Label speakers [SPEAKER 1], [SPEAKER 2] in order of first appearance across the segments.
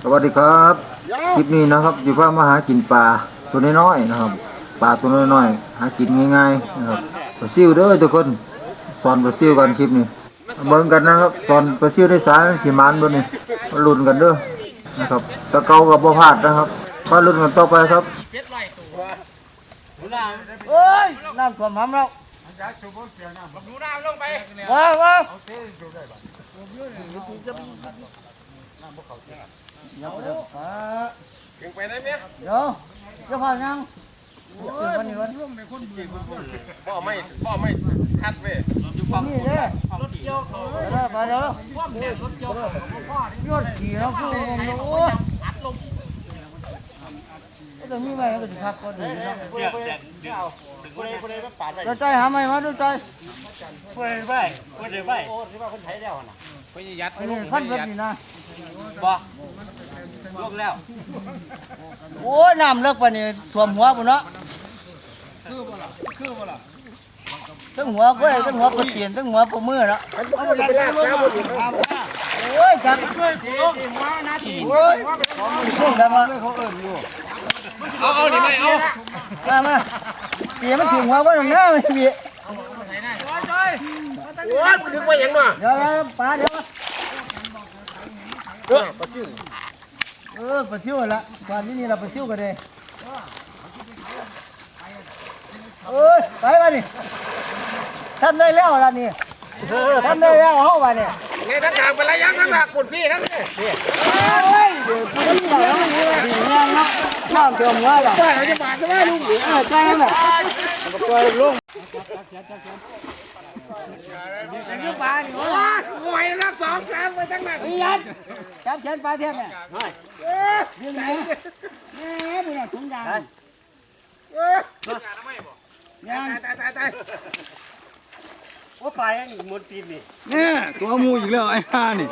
[SPEAKER 1] สวัสดีครับ คลิปนี้นะครับอยู่พามาหากินปลาตัวน้อยๆนะครับปลาตัวน้อยๆหากินง่ายๆนะครับปลาซิวเด้อทุกคนสอนปลาซิวกันคลิปนี้มาเบิ่งกันนะครับสอนปลาซิวได้สายมันสิมันบ่นี่มาลุ้นกันเด้อนะครับตะเกากับบ่พลาดนะครับมาลุ้นกันต่อไปครับ
[SPEAKER 2] เอ้ยน้ำท่วมหำแล้วว้าวว้าว เดี๋ยวเดี๋ยวอ่า
[SPEAKER 3] ถึงไปได้ไหม
[SPEAKER 2] เดี๋ยวเจะพายังถึงวันนี้วัน
[SPEAKER 3] พ่อไม่พ่อไม่ทัดเว้ย
[SPEAKER 2] นี้เด้รถเกี่ยวเขาเดี๋ยวไปเดี๋ยวรถขี่แล้วคือโอ้ ยจะมีไหมก็จะพักก็ดีนะจะใจหาไหมมาดูใจ
[SPEAKER 4] พูดได้ไหมพูดได้ไหม
[SPEAKER 2] อันนี้ขั้นแบบนี้นะ
[SPEAKER 4] บ่ลงแล้ว
[SPEAKER 2] โอ้ยน้ำเลิกปานนี้ท่วมหัวปุ่นเนาะคือบ่ล่ะคือบ่ล่ะทั้งหัวก็ได้ทั้งหัวก็เปลี่ยนทั้งหัวปมือเนาะ
[SPEAKER 3] เอาไปลากช้าหมดอีก
[SPEAKER 2] โอ้ยจับช่วยกูโอ้ยของดำมาเขาเอิ้นอยู่
[SPEAKER 3] เอาเอาดิไม่เอา
[SPEAKER 2] มามาเปลี่ยนมันถึงหัวบ่ตรงหน้าไม่มี
[SPEAKER 3] โอ้ยมันถึงไปยังเนาะ
[SPEAKER 2] เดี๋ยวเดี๋ยวปลาเดี๋ยว
[SPEAKER 3] เออปลาซิว
[SPEAKER 2] เออปลาซิวละก่อนนี้นี่เราปลาซิวกันเลยเอ้ยไปมาดิทำได้แล้วล่ะนี่ทำได้แล้วเฮาว่านี่
[SPEAKER 3] ไงทั้งทางไปไรยังทั้งทางปุ่นพี่ทั้งนี้
[SPEAKER 2] น้ำเติมว่าล่ะ
[SPEAKER 3] ใช่เราจะบาดใช่ไหมลุง
[SPEAKER 2] เออใจแม่ปล่อยลง
[SPEAKER 3] อย่างนี้บาดโอ้ยหวยละสองสามไปทั้งนั้น
[SPEAKER 2] ยัดจับแขนปลาเทียมเนี่ยยืนไหนแม่บุญถุงยางยาง
[SPEAKER 3] ตายตายตาย
[SPEAKER 4] ว่าไปอันนี้มนตีนนี่
[SPEAKER 1] เนี่ยตัวมูอีกแล้วไอ้ห่านี่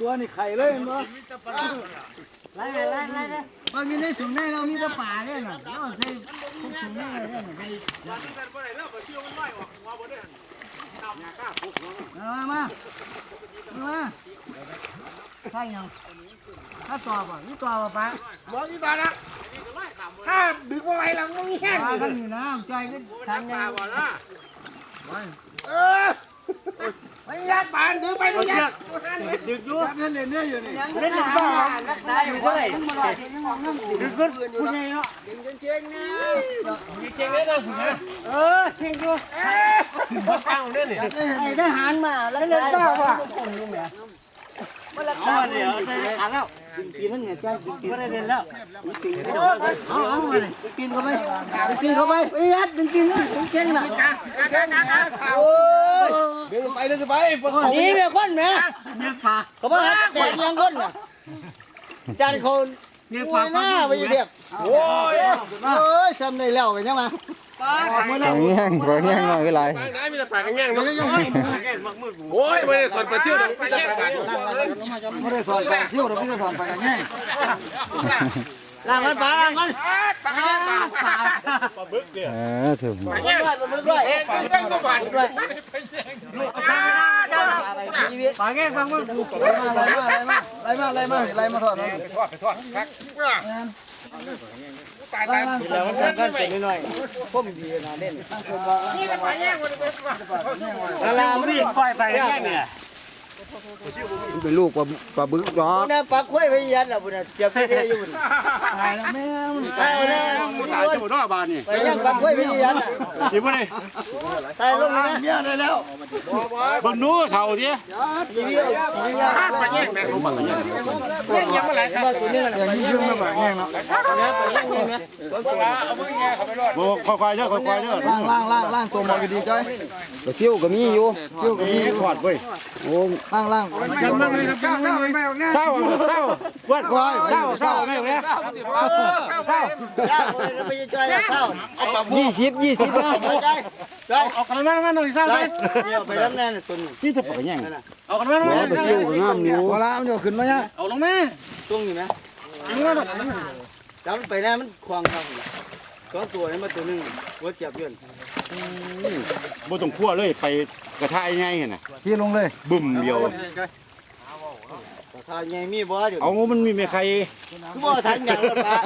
[SPEAKER 2] ตัวนี่ไข่เลยมั้งไล่ไล่ไล่เลยบางทีในถุงในเรามีแต่ป่าเนี่ยน่ะเราใส่ถุงในเลยเนี่ยมามามาใช่ยังถ้าตอบอะนี่ตอบอะปะ
[SPEAKER 3] บอกนี่ตอบนะถ้าดึกมาไว้เราก็มีแห้ง
[SPEAKER 2] ปลานอยู่นะใจก็ทางยัง
[SPEAKER 3] เออ ไม่ยัดบานดึกไปไม่ยัด
[SPEAKER 4] ดึกอยู่
[SPEAKER 2] เล่นเนื้ออยู่นี่เล่นบ้ารักษาอยู่เท่าไหร่ทั้งหมดเลยยังงงยังดึกขึ้นพูดไงเนาะ
[SPEAKER 3] เก่งเลยนะคุณนะ
[SPEAKER 4] เออเช่งอยู่
[SPEAKER 3] ฟังเนี่ยนี่
[SPEAKER 2] ไอ้ทหารมาแล้วเล่นบ้าว่ะ
[SPEAKER 4] เอาเดี๋ยวใส่ขาแล้ว
[SPEAKER 2] กินนั่นไงใจกิน
[SPEAKER 4] ไม่ได้เล่นแล้ว
[SPEAKER 2] เอาเอามาเลยกินเข้าไปกินเข้าไปไอ้ยัดดึงกินนะดึงเก่งนะโอ้
[SPEAKER 3] ดึงไปดึงไป
[SPEAKER 2] นี่แม่คนแม่เขาบอกแต่ยังคนน่ะจานคน
[SPEAKER 4] เนี่ย
[SPEAKER 2] ป
[SPEAKER 4] ปา
[SPEAKER 2] หน้าไปอยู่เรียก
[SPEAKER 3] โอ้ย
[SPEAKER 2] เอ้ยซ้ำได้แล้วไปยังมา
[SPEAKER 1] ปลาแง่งปลาแง่งหน่อยก็ไร
[SPEAKER 3] ปากน้ำมีแต่ปากกันแง่งเนาะ
[SPEAKER 4] แก่มักมือกู
[SPEAKER 3] โอ้ยไม่ได้สอนปลาซิ่วหรอกปลาแง่งกัน
[SPEAKER 2] ไม่ได้สอนการเที่ยวเราไม่ได้สอนไปกันง่าย ล้างมันปลาล้างมัน
[SPEAKER 3] ปลาแง่งปลาปลา
[SPEAKER 1] เออถึง
[SPEAKER 3] ปลาแง่ง
[SPEAKER 2] มันด้วย
[SPEAKER 3] เอ๊ะแง่งตัวก่อน
[SPEAKER 2] ด้วย
[SPEAKER 4] ปาแง่ฟังมึงกู
[SPEAKER 2] ไล่มาไล่มาไล่มาถอด
[SPEAKER 3] ไปทอดไปทอดครับตายตาย
[SPEAKER 2] แล้วมันกันเป็นหน่อยพุ่มดีนะเล่น
[SPEAKER 3] นี่ปลาแง่งมันเป็น
[SPEAKER 4] เวลาไม่ได้ปล่อยไปแง่เนี่ย
[SPEAKER 1] มันเป็นลูกปลาปลาบึกหรอ
[SPEAKER 2] บุญนะปักไว้ไว้ยันอะบุญนะเจ็บที่อยู่บุญตายแล้วแม่ตายแล้ว
[SPEAKER 4] ตายจะหมดรอบบานนี่
[SPEAKER 2] ไปยังปักไว้ไว้ยันอะ
[SPEAKER 4] ดีป่ะนี่
[SPEAKER 2] ตายลงนะ
[SPEAKER 4] เมียได้แล้วบังนู้เท่าดิ
[SPEAKER 2] ทีเดียวทีเดียว
[SPEAKER 3] ปลาแง่งแม่รู้ปลาแง่งแง่งยังไม่ไหลครับ
[SPEAKER 2] ตัวนี้อย่างนี้ยืมมาแบบแง่เนาะเนี่ยไปยังไงเนี่ย
[SPEAKER 4] บ่ค่อยๆเด้อค่อยๆเด้อ
[SPEAKER 2] ล่างล่างล่างล่างตัวมอดีจ้อย
[SPEAKER 1] ปลาซิวก็มีอยู่
[SPEAKER 2] ซิ่วก็มี
[SPEAKER 4] ขอดเว้ย
[SPEAKER 1] โอ้
[SPEAKER 2] ล่างล่าง
[SPEAKER 3] ยังไม่เลยครับเจ้าไม่ไม่แน่
[SPEAKER 4] เศร้าเศร้าวัดควายเศร้าเศร้าแม่เนี่ย
[SPEAKER 3] เศร้าเศร้า
[SPEAKER 2] ล่างเลยไปจ้อยแล้วเข้า
[SPEAKER 1] ยี่สิบยี่สิบนะ
[SPEAKER 2] จ้อยจ้อย
[SPEAKER 4] เอากันมามาหน่อยเศร้า
[SPEAKER 2] จ้
[SPEAKER 4] ไป
[SPEAKER 2] อยเดี๋ยวไปรับแน่ตัวนี้
[SPEAKER 4] นี่จะปล่อยแง่เอากันมา
[SPEAKER 1] หัวปลาซิวก็งามอยู่
[SPEAKER 2] พอแล้วมันจะขึ้นมาเนี่ย
[SPEAKER 4] เอาลงแม่
[SPEAKER 2] ตรงอยู่นะจำไปแน่มันควงครับสองตัวนี้มาตัวนึงหัวเจ็บยืน
[SPEAKER 4] บ่ต้องคั่วเลยไปกระทะง่ายๆน่ะ
[SPEAKER 5] ชี้ลงเลย
[SPEAKER 4] บึ้มเดียว
[SPEAKER 2] ถ้าใหญ่มีบ่เดี๋ยว
[SPEAKER 4] เอามันมีแม่ไข่
[SPEAKER 2] คือบ่ทันอย่างแล้วปะ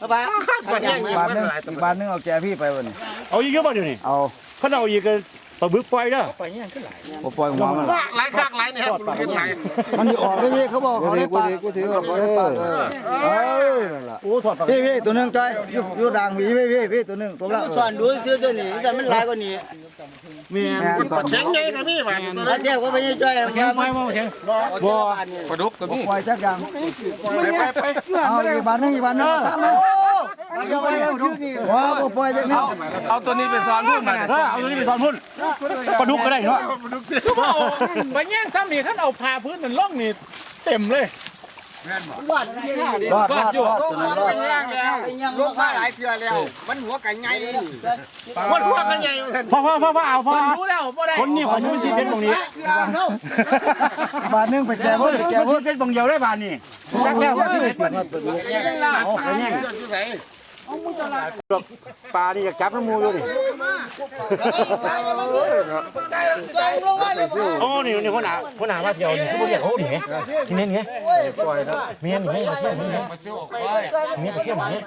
[SPEAKER 2] ปะ
[SPEAKER 5] บาทนึงอีกบาทนึงเอาแกพี่ไปวันนี้
[SPEAKER 4] เอาอีกเยอะบ่เดี๋ยวนี้
[SPEAKER 5] เอา
[SPEAKER 4] คันเอาอีกก็ ปลาบึกปล่อยเด้อ
[SPEAKER 5] บ่ปล่อยหัวมัน
[SPEAKER 3] หลายคักหลายเนี่ยครับเห็นหลาย
[SPEAKER 5] มันจะออกได้พี่เขาบอกเขาได้ปากูถือว่าเขาได้ปลาเออเออนั่นล่ะ
[SPEAKER 4] โอ้ถอดปลา
[SPEAKER 5] พี่พี่ตัวหนึงจ้อยอยู่อยู่ด่างพี่พี่พี่พี่ตัวหนึงตัวละ
[SPEAKER 2] มันสอนดูซื้อตัวนี้แต่มันหลายกว่านี้
[SPEAKER 4] แม่น
[SPEAKER 5] แม่นสอง
[SPEAKER 3] เข็งไงกับนี่บ้านตัวนั้น
[SPEAKER 2] เทียบก็ไม่ใช่จ้อยมัน
[SPEAKER 4] ไม่ไม่แข็ง
[SPEAKER 2] บ่
[SPEAKER 3] ปลาดุกกับนี่
[SPEAKER 5] ปล่อยจักอย่าง
[SPEAKER 3] ไปไปไป
[SPEAKER 5] เอาอีกบาทนึงอีกบาทนึง
[SPEAKER 2] วไปเอาชื่อนี่
[SPEAKER 5] ว้าวบ่ปล่อยจักนี้
[SPEAKER 3] เอาตัวนี้ไปซ้อนพุ่นมา
[SPEAKER 4] เออเอาตัวนี้ไปสอนพุ่นปลาดุกก็ได้เนาะ
[SPEAKER 3] ไปแย่งซ้ำนี่ท่านเอาพาพื้นนั่นล่องนี่เต็มเลย
[SPEAKER 2] วาดที่
[SPEAKER 5] รอดรอดรอดตัวนั้นรอด
[SPEAKER 2] ลูกมาหลายเทื่อแล้ว มันหัวกันใหญ่
[SPEAKER 3] วันพวกกันใหญ่ท่าน
[SPEAKER 4] พอพอพอพอเอาพอ
[SPEAKER 3] รู้แล้วบ่ได้
[SPEAKER 4] คนนี้ขอยืมสิเพชรตรงนี้
[SPEAKER 5] บาทนึงไปแกบ่ไปแก
[SPEAKER 4] แก้
[SPEAKER 5] บ่
[SPEAKER 4] วเพชรบางเดียวได้บานนี่จักแล้วว่าสิเพชรเอาไปแย่ง
[SPEAKER 3] อยู่ไหน
[SPEAKER 4] ปลานี่อยากจับน้ำมูอยู่ดิโอ้นี่นี่คนหนาคนหนามาเที่ยวนี่คือบ่เรียกเขาดิที่นี่ไงปล่อยแล้วเมียนี่มาเที่ยวนี่เมียไปเที่ยวนี่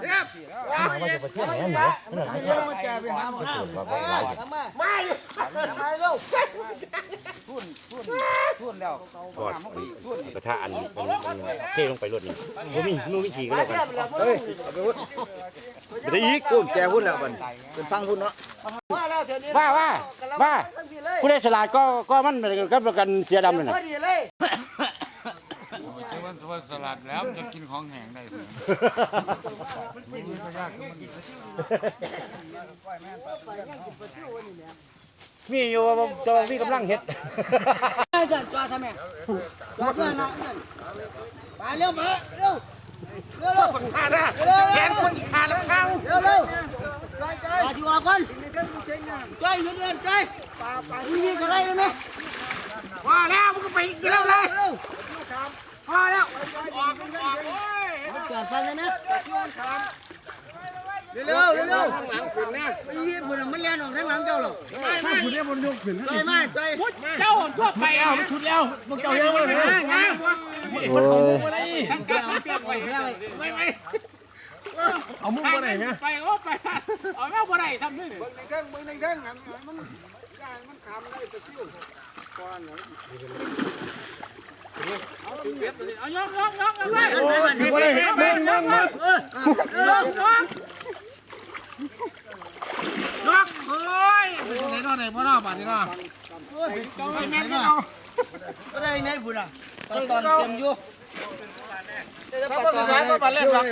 [SPEAKER 4] มาว่าจะไปเที่ยวไหนนี่นี่หลายเที่ยวกระทะอันเทลงไปรถนี่บ่มีมือวิธีก็แล้วกันเฮ้ยเอาไปวุ้นไปได้อีก
[SPEAKER 5] พูดแกพูดแล้วบัดเป็นฟังพูดเนาะ
[SPEAKER 4] ว่าว่าว่าผู้ได้ฉลาดก็ก็มันกับประกันเสียดำเลยน่ะ
[SPEAKER 3] ว่าสลัดแล้วจะกินของแห้งได้
[SPEAKER 4] มีอยู่ว่าตัวพี่กำลังเฮ็ด
[SPEAKER 2] ไอ้จันจ้าทำไมจ้าเพื่อนนะไปเร็วมาเร็ว เร็วเร็ว
[SPEAKER 3] ขาดนะแขนคนขาแล้วเข้า
[SPEAKER 2] เร็วเร็วไปใจมาที่ว่าก่อนใจเงินเดือนใจป่าป่าที่นี่ก็ได้ไหม
[SPEAKER 3] ว่าแล้วมันก็ไปเร็วเลย
[SPEAKER 2] เร็ว
[SPEAKER 3] พอแล้ว
[SPEAKER 2] จอดฟังได้ไหมเร็วเร็วเร็ว
[SPEAKER 3] หลังขึ้นนะ
[SPEAKER 2] ไปยืนผุนมันเลี้ยนออกทั้งหลังเจ้าหรอก
[SPEAKER 3] ไม่ไม่
[SPEAKER 2] ใจมากใจ
[SPEAKER 3] เจ้าทั่วไปเอาชุดแล้วมึงเจ้าเยอะเลยนะ
[SPEAKER 5] โอ้ย
[SPEAKER 3] อะไรทั้งการเปลี่ยนไปไม่ไม่เอามุ้งมาไหนไหมไปก็ไปเอาแม่บ่ได้ทำด้วยเนี่ยเอายกยกยกเอาไว้
[SPEAKER 2] มึงมึงมึง
[SPEAKER 3] เร็วนกโอ้ยไหนนอนไหนพ่อนอบาดนี่นอไอ้แม่ก็เอา
[SPEAKER 2] ก็ได้ไหนผุนอะตอนตอนเต็มอยู่
[SPEAKER 3] ถ้าเป็นร้าน ก็มาเล่นหรอก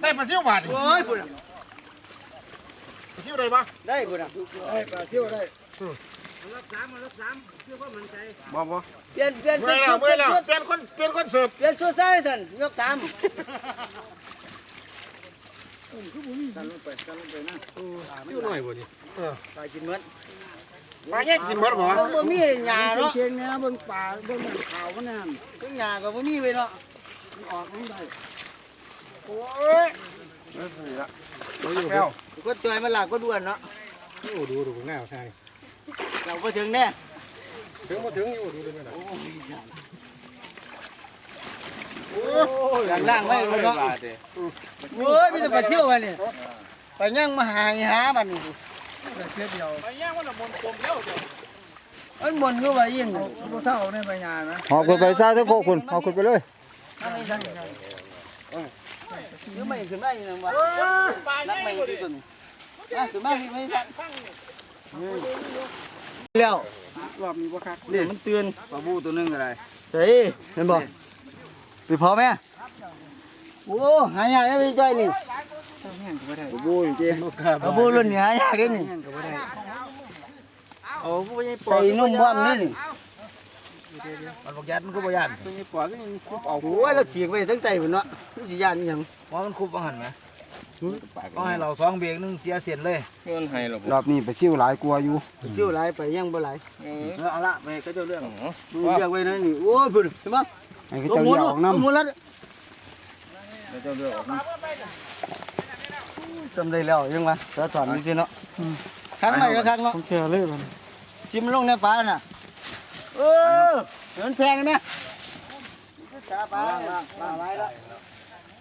[SPEAKER 3] ได้ปลาซิ่วบาด
[SPEAKER 2] โอ้ยผุน
[SPEAKER 3] ปลาซิ่วได้ปะ
[SPEAKER 2] ได้ผุนอะ
[SPEAKER 4] บ่บ่
[SPEAKER 2] เปลี่ยนเปลี่ยนเป
[SPEAKER 3] เมื่
[SPEAKER 2] ลี่
[SPEAKER 3] อย
[SPEAKER 2] น
[SPEAKER 3] แล้ว
[SPEAKER 2] ชุ
[SPEAKER 3] เมื่อ
[SPEAKER 2] ด
[SPEAKER 3] แล้วเปลี่ยนคนเปลี่ยนคนเสิร์ฟ
[SPEAKER 2] เปลี่ยนชุดใส่สันยกตามไปกินเหมือน
[SPEAKER 3] มาแย่งกินหมดหรอ
[SPEAKER 2] บ่มีหญ้าเนาะ
[SPEAKER 5] เก่งนะเบิ่งป่าเบิ่งขาวมันนั่น
[SPEAKER 2] ถึงหญ้าก็บ่มีเว้ยเนาะ
[SPEAKER 5] ออกมันได้
[SPEAKER 2] โอ้ยก็ตัวมันหลักก็ด้วนเนาะ
[SPEAKER 3] ดูดูดูง่ายใช่
[SPEAKER 2] เราก็ถึงแน่
[SPEAKER 3] ถึงมาถึงอยู่ดูดูไม่ได้
[SPEAKER 2] ล่างล่างไว้เลยเนาะโอ้ยมีแต่ปลาเชี่ยวมานี่ไปย่างมาหาหามันนี่
[SPEAKER 3] ไปแย่งว่าละมนกลมเร็วเดี๋ยว
[SPEAKER 2] มันบ่นอยู่ว่ายิ่ง
[SPEAKER 5] บ่เท่าในใบหญ้านะหอบขึ้นไปซะทั้งโคกคุณหอบขึ้นไปเลย
[SPEAKER 2] ทำไมซั่นเออหรือไม่ขึ้นมาอีกนั่นวะ
[SPEAKER 3] ปลา
[SPEAKER 2] นั
[SPEAKER 3] ให
[SPEAKER 2] ก
[SPEAKER 3] ญ่
[SPEAKER 2] ไม่
[SPEAKER 3] เลย
[SPEAKER 2] ที่ตัวนี้อะขึ้นมาที่ไม่ซั่น
[SPEAKER 3] ฟัง
[SPEAKER 2] แล้ว
[SPEAKER 5] รอบนี้บ่คัก
[SPEAKER 2] นี่มันเตือน
[SPEAKER 5] ปลาบูตัวนึงก็ได้
[SPEAKER 2] เฮ้ยเห็นบ่ไปพอไหมโอ้หายากนะพี่จ้อยนี่
[SPEAKER 5] ปลา บูจริง
[SPEAKER 2] เอาบูรุ่นนี่หายากเด้นี่
[SPEAKER 5] ๆโอ้บ่ใหญ่ปอ
[SPEAKER 2] ใส่นุ่มบ่มนี่นี่
[SPEAKER 5] มันบ่ยัดมันก็บ่ยัด
[SPEAKER 2] ตัวนี้ปอดก็ยังคุบเอาโอ้ยเราเสียงไว้ทั้งใจพุ่นเนาะมันสิย่านอีหยัง
[SPEAKER 5] เพราะมันคุบว่าหั่นนะก็ให้เราสองเบรกนึงเสียเสร็จเลย
[SPEAKER 3] เงินให้หรอ
[SPEAKER 5] รอบนี้ไปซิ่วหลายกลัวอยู่
[SPEAKER 2] จิ้วหลายไปยังบ่หลาย
[SPEAKER 5] เออเอาละแม่ก็เจ้าเรื่อง
[SPEAKER 2] มึงเรียกไว้นะนี่โอ้ยพุ่นใช่มั้ย
[SPEAKER 5] ให้เขา
[SPEAKER 2] ตัว
[SPEAKER 5] เจ้า
[SPEAKER 2] หมู
[SPEAKER 5] เรียก
[SPEAKER 2] ดู
[SPEAKER 5] ออกน้ำ
[SPEAKER 2] ตัวหมูแล้ว
[SPEAKER 5] ให้เจ้าเรียกออกน้
[SPEAKER 2] จำได้แล้วยังวะสะสอนนี่สิเนาะำข้างไหนก็ข้างเนาะ
[SPEAKER 6] ผมเชื่อเลยมัน
[SPEAKER 2] ชิมลงในปลาน่ะเออเดี๋ยวมันแพงไหมปลาปลาปลาไว้แล้ว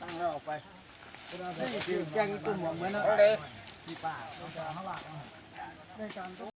[SPEAKER 2] ตั้งแล้วออกไปแกงตุ้มหมเหมือนนะ